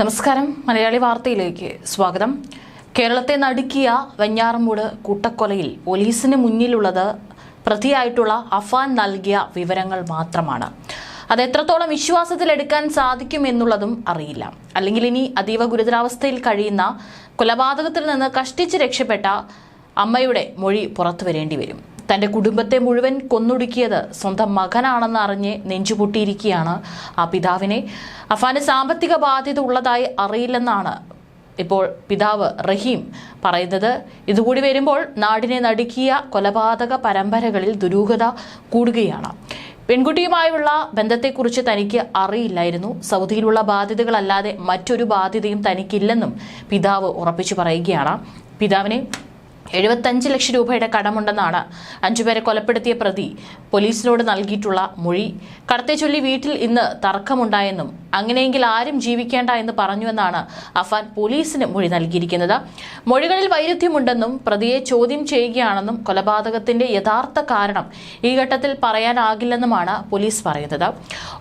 നമസ്കാരം. മലയാളി വാർത്തയിലേക്ക് സ്വാഗതം. കേരളത്തെ നടുക്കിയ വെഞ്ഞാറമൂട് കൂട്ടക്കൊലയിൽ പോലീസിന് മുന്നിലുള്ളത് പ്രതിയായിട്ടുള്ള അഫാൻ നൽകിയ വിവരങ്ങൾ മാത്രമാണ്. അത് എത്രത്തോളം വിശ്വാസത്തിലെടുക്കാൻ സാധിക്കും എന്നുള്ളതും അറിയില്ല. അല്ലെങ്കിൽ ഇനി അതീവ ഗുരുതരാവസ്ഥയിൽ കഴിയുന്ന കൊലപാതകത്തിൽ നിന്ന് കഷ്ടിച്ച് രക്ഷപ്പെട്ട അമ്മയുടെ മൊഴി പുറത്തു വരേണ്ടി വരും. തന്റെ കുടുംബത്തെ മുഴുവൻ കൊന്നൊടുക്കിയത് സ്വന്തം മകനാണെന്ന് അറിഞ്ഞ് നെഞ്ചുപൊട്ടിയിരിക്കുകയാണ് ആ പിതാവിനെ. അഫാന് സാമ്പത്തിക ബാധ്യത ഉള്ളതായി അറിയില്ലെന്നാണ് ഇപ്പോൾ പിതാവ് റഹീം പറയുന്നത്. ഇതുകൂടി വരുമ്പോൾ നാടിനെ നടുക്കിയ കൊലപാതക പരമ്പരകളിൽ ദുരൂഹത കൂടുകയാണ്. പെൺകുട്ടിയുമായുള്ള ബന്ധത്തെക്കുറിച്ച് തനിക്ക് അറിയില്ലായിരുന്നു. സൗദിയിലുള്ള ബാധ്യതകളല്ലാതെ മറ്റൊരു ബാധ്യതയും തനിക്കില്ലെന്നും പിതാവ് ഉറപ്പിച്ചു പറയുകയാണ്. പിതാവിനെ എഴുപത്തഞ്ച് ലക്ഷം രൂപയുടെ കടമുണ്ടെന്നാണ് അഞ്ചുപേരെ കൊലപ്പെടുത്തിയ പ്രതി. പോലീസിനോട് നൽകിയിട്ടുള്ള മൊഴി. കടത്തെ ചൊല്ലി വീട്ടിൽ ഇന്ന് തർക്കമുണ്ടായെന്നും അങ്ങനെയെങ്കിൽ ആരും ജീവിക്കേണ്ട എന്ന് പറഞ്ഞുവെന്നാണ് അഫാൻ പോലീസിന് മൊഴി നൽകിയിരിക്കുന്നത്. മൊഴികളിൽ വൈരുദ്ധ്യമുണ്ടെന്നും പ്രതിയെ ചോദ്യം ചെയ്യുകയാണെന്നും കൊലപാതകത്തിന്റെ യഥാർത്ഥ കാരണം ഈ ഘട്ടത്തിൽ പറയാനാകില്ലെന്നുമാണ് പോലീസ് പറയുന്നത്.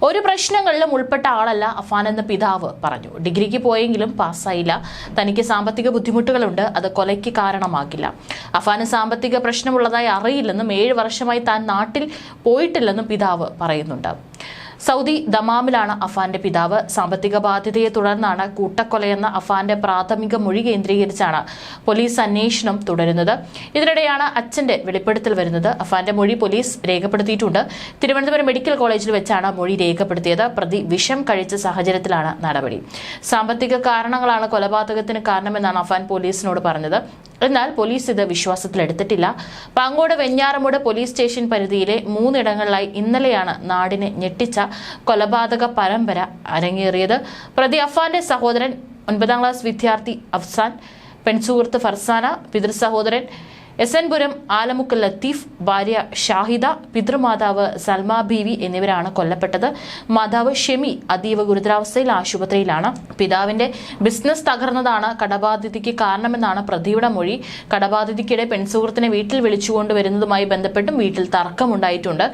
ഒരു പ്രശ്നങ്ങളിലും ഉൾപ്പെട്ട ആളല്ല അഫാൻ എന്ന പിതാവ് പറഞ്ഞു. ഡിഗ്രിക്ക് പോയെങ്കിലും പാസ്സായില്ല. തനിക്ക് സാമ്പത്തിക ബുദ്ധിമുട്ടുകളുണ്ട്. അത് കൊലയ്ക്ക് കാരണമാകില്ല. അഫാന് സാമ്പത്തിക പ്രശ്നമുള്ളതായി അറിയില്ലെന്നും ഏഴ് വർഷമായി താൻ നാട്ടിൽ പോയിട്ടില്ലെന്നും പിതാവ് പറയുന്നുണ്ട്. സൗദി ദമാമിലാണ് അഫാന്റെ പിതാവ്. സാമ്പത്തിക ബാധ്യതയെ തുടർന്നാണ് കൂട്ടക്കൊലയെന്ന അഫാന്റെ പ്രാഥമിക മൊഴി കേന്ദ്രീകരിച്ചാണ് പോലീസ് അന്വേഷണം തുടരുന്നത്. ഇതിനിടെയാണ് അച്ഛന്റെ വെളിപ്പെടുത്തൽ വരുന്നത്. അഫാന്റെ മൊഴി പോലീസ് രേഖപ്പെടുത്തിയിട്ടുണ്ട്. തിരുവനന്തപുരം മെഡിക്കൽ കോളേജിൽ വെച്ചാണ് മൊഴി രേഖപ്പെടുത്തിയത്. പ്രതി വിഷം കഴിച്ച സാഹചര്യത്തിലാണ് നടപടി. സാമ്പത്തിക കാരണങ്ങളാണ് കൊലപാതകത്തിന് കാരണമെന്നാണ് അഫാൻ പോലീസിനോട് പറഞ്ഞത്. എന്നാൽ പോലീസ് ഇത് വിശ്വാസത്തിലെടുത്തിട്ടില്ല പാങ്ങോട് വെഞ്ഞാറമൂട് പോലീസ് സ്റ്റേഷൻ പരിധിയിലെ മൂന്നിടങ്ങളിലായി ഇന്നലെയാണ് നാടിനെ ഞെട്ടിച്ച കൊലപാതക പരമ്പര അരങ്ങേറിയത്. പ്രതി അഫാന്റെ സഹോദരൻ ഒൻപതാം ക്ലാസ് വിദ്യാർത്ഥി അഫ്സാൻ പെൺസുഹൃത്ത് ഫർസാന പിതൃ സഹോദരൻ എസ് എൻ പുരം ആലമുക്ക് ലത്തീഫ് ഭാര്യ ഷാഹിദ പിതൃമാതാവ് സൽമ ബീവി എന്നിവരാണ് കൊല്ലപ്പെട്ടത്. മാതാവ് ഷെമി അതീവ ഗുരുതരാവസ്ഥയിൽ ആശുപത്രിയിലാണ്. പിതാവിന്റെ ബിസിനസ് തകർന്നതാണ് കടബാധ്യതയ്ക്ക് കാരണമെന്നാണ് പ്രതിയുടെ മൊഴി. കടബാധിതയ്ക്കിടെ പെൺസുഹൃത്തിനെ വീട്ടിൽ വിളിച്ചുകൊണ്ടുവരുന്നതുമായി ബന്ധപ്പെട്ടും വീട്ടിൽ തർക്കമുണ്ടായിട്ടുണ്ട്.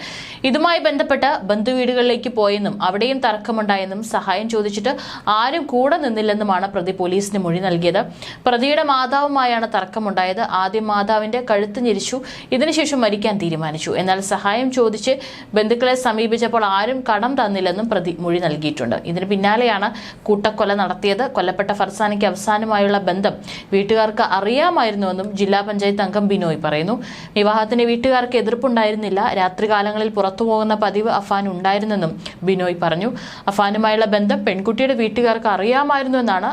ഇതുമായി ബന്ധപ്പെട്ട് ബന്ധുവീടുകളിലേക്ക് പോയെന്നും അവിടെയും തർക്കമുണ്ടായെന്നും സഹായം ചോദിച്ചിട്ട് ആരും കൂടെ നിന്നില്ലെന്നുമാണ് പ്രതി പോലീസിന് മൊഴി നൽകിയത്. പ്രതിയുടെ മാതാവുമായാണ് തർക്കമുണ്ടായത്. ആദ്യം മാതാവിന്റെ കഴുത്ത് ഞെരിച്ചു. ഇതിനുശേഷം മരിക്കാൻ തീരുമാനിച്ചു. എന്നാൽ സഹായം ചോദിച്ച് ബന്ധുക്കളെ സമീപിച്ചപ്പോൾ ആരും കടം തന്നില്ലെന്നും പ്രതി മൊഴി നൽകിയിട്ടുണ്ട്. ഇതിന് പിന്നാലെയാണ് കൂട്ടക്കൊല നടത്തിയത്. കൊല്ലപ്പെട്ട ഫർസാനയ്ക്ക് അവസാനമായുള്ള ബന്ധം വീട്ടുകാർക്ക് അറിയാമായിരുന്നുവെന്നും ജില്ലാ പഞ്ചായത്ത് അംഗം ബിനോയ് പറയുന്നു. വിവാഹത്തിന് വീട്ടുകാർക്ക് എതിർപ്പുണ്ടായിരുന്നില്ല. രാത്രികാലങ്ങളിൽ പുറത്തു പോകുന്ന പതിവ് അഫാൻ ഉണ്ടായിരുന്നെന്നും ബിനോയ് പറഞ്ഞു. അഫാനുമായുള്ള ബന്ധം പെൺകുട്ടിയുടെ വീട്ടുകാർക്ക് അറിയാമായിരുന്നു എന്നാണ്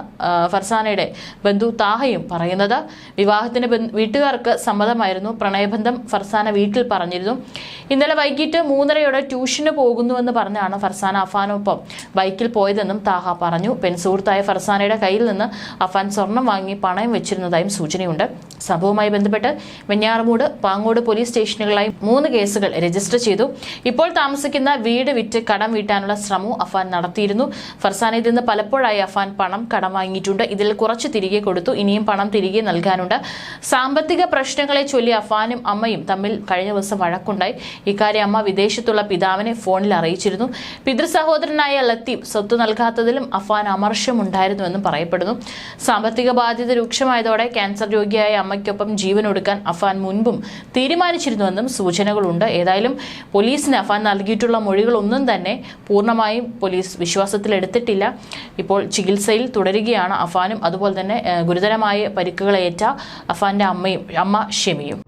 ഫർസാനയുടെ ബന്ധു താഹയും പറയുന്നത്. വിവാഹത്തിന് വീട്ടുകാർക്ക് സമ്മതമായിരുന്നു. പ്രണയബന്ധം ഫർസാന വീട്ടിൽ പറഞ്ഞിരുന്നു. ഇന്നലെ വൈകിട്ട് മൂന്നരയോടെ ട്യൂഷന് പോകുന്നുവെന്ന് പറഞ്ഞാണ് ഫർസാന അഫാനൊപ്പം ബൈക്കിൽ പോയതെന്നും താഹ പറഞ്ഞു. പെൺസുഹൃത്തായ ഫർസാനയുടെ കയ്യിൽ നിന്ന് അഫാൻ സ്വർണം വാങ്ങി പണയം വെച്ചിരുന്നതായും സൂചനയുണ്ട്. സംഭവവുമായി ബന്ധപ്പെട്ട് വെഞ്ഞാറമൂട് പാങ്ങോട് പോലീസ് സ്റ്റേഷനുകളായി മൂന്ന് കേസുകൾ രജിസ്റ്റർ ചെയ്തു. ഇപ്പോൾ താമസിക്കുന്ന വീട് വിറ്റ് കടം വീട്ടാനുള്ള ശ്രമവും അഫാൻ നടത്തിയിരുന്നു. ഫർസാനയിൽ നിന്ന് പലപ്പോഴായി അഫാൻ പണം കടം വാങ്ങിയിട്ടുണ്ട്. ഇതിൽ കുറച്ച് തിരികെ കൊടുത്തു. ഇനിയും പണം തിരികെ നൽകാനുണ്ട്. സാമ്പത്തിക പ്രശ്നങ്ങളെ ചൊല്ലി അഫാനും അമ്മയും തമ്മിൽ കഴിഞ്ഞ ദിവസം വഴക്കുണ്ടായി. ഇക്കാര്യം അമ്മ വിദേശത്തുള്ള പിതാവിനെ ഫോണിൽ അറിയിച്ചിരുന്നു. പിതൃ സഹോദരനായ ലത്തീഫ് സ്വത്ത് നൽകാത്തതിലും അഫാൻ അമർഷമുണ്ടായിരുന്നുവെന്നും പറയപ്പെടുന്നു. സാമ്പത്തിക ബാധ്യത രൂക്ഷമായതോടെ ക്യാൻസർ രോഗിയായ അമ്മയ്ക്കൊപ്പം ജീവൻ ഒടുക്കാൻ അഫാൻ മുൻപും തീരുമാനിച്ചിരുന്നുവെന്നും സൂചനകളുണ്ട്. ഏതായാലും പോലീസിന് അഫാൻ നൽകിയിട്ടുള്ള മൊഴികളൊന്നും തന്നെ പൂർണമായും പോലീസ് വിശ്വാസത്തിലെടുത്തിട്ടില്ല ഇപ്പോൾ ചികിത്സയിൽ തുടരുകയാണ് അഫാനും അതുപോലെ തന്നെ ഗുരുതരമായ പരിക്കുകളേറ്റ അഫാന്റെ അമ്മയും അമ്മ